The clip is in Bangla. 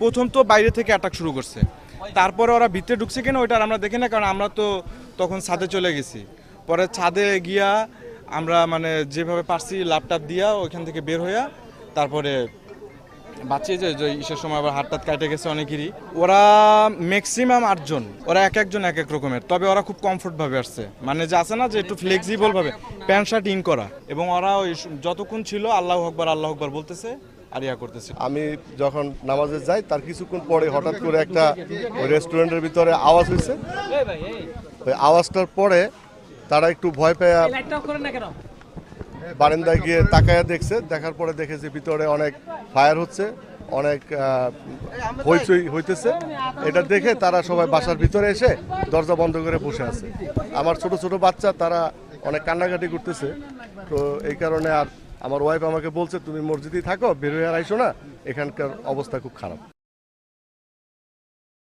প্রথম তো বাইরে থেকে অ্যাটাক শুরু করছে। তারপরে ওরা ভিতরে ঢুকছে কিনা ওইটা আমরা দেখি না, কারণ আমরা তো তখন ছাদে চলে গেছি। পরে ছাদে গিয়া আমরা মানে যেভাবে পারছি ল্যাপটপ দিয়া ওইখান থেকে বের হইয়া তারপরে বাঁচিয়ে যে যে ইসের সময় আবার হাতটাত কাটে গেছে অনেকেরই ওরা ম্যাক্সিমাম আটজন ওরা এক একজন এক এক রকমের। তবে ওরা খুব কমফোর্ট ভাবে আসছে। মানে যে আছে না যে একটু ফ্লেক্সিবল ভাবে প্যান্ট শার্ট ইন করা। এবং ওরা ওই যতক্ষণ ছিল আল্লাহ আকবার আল্লাহ আকবার বলতেছে আর ইয়া করতেছে। আমি যখন নামাজে যাই তার কিছুক্ষণ পরে হঠাৎ করে একটা ওই রেস্টুরেন্টের ভিতরে আওয়াজ হয়েছে ওই আওয়াজটার পরে তারা একটু ভয় পেয়ে বারান্দায় গিয়ে তাকায়া দেখছে, দেখার পরে দেখে যে ভিতরে অনেক ফায়ার হচ্ছে, অনেক হইচই, হইতেছে। এটা দেখে তারা সবাই বাসার ভিতরে এসে দরজা বন্ধ করে বসে আছে। আমার ছোট ছোট বাচ্চা, তারা অনেক কান্নাকাটি করতেছে। তো এই কারণে আর আমার ওয়াইফ আমাকে বলছে, তুমি মসজিদেই থাকো, বের হয়ে আর আইসো না। এখানকার অবস্থা খুব খারাপ।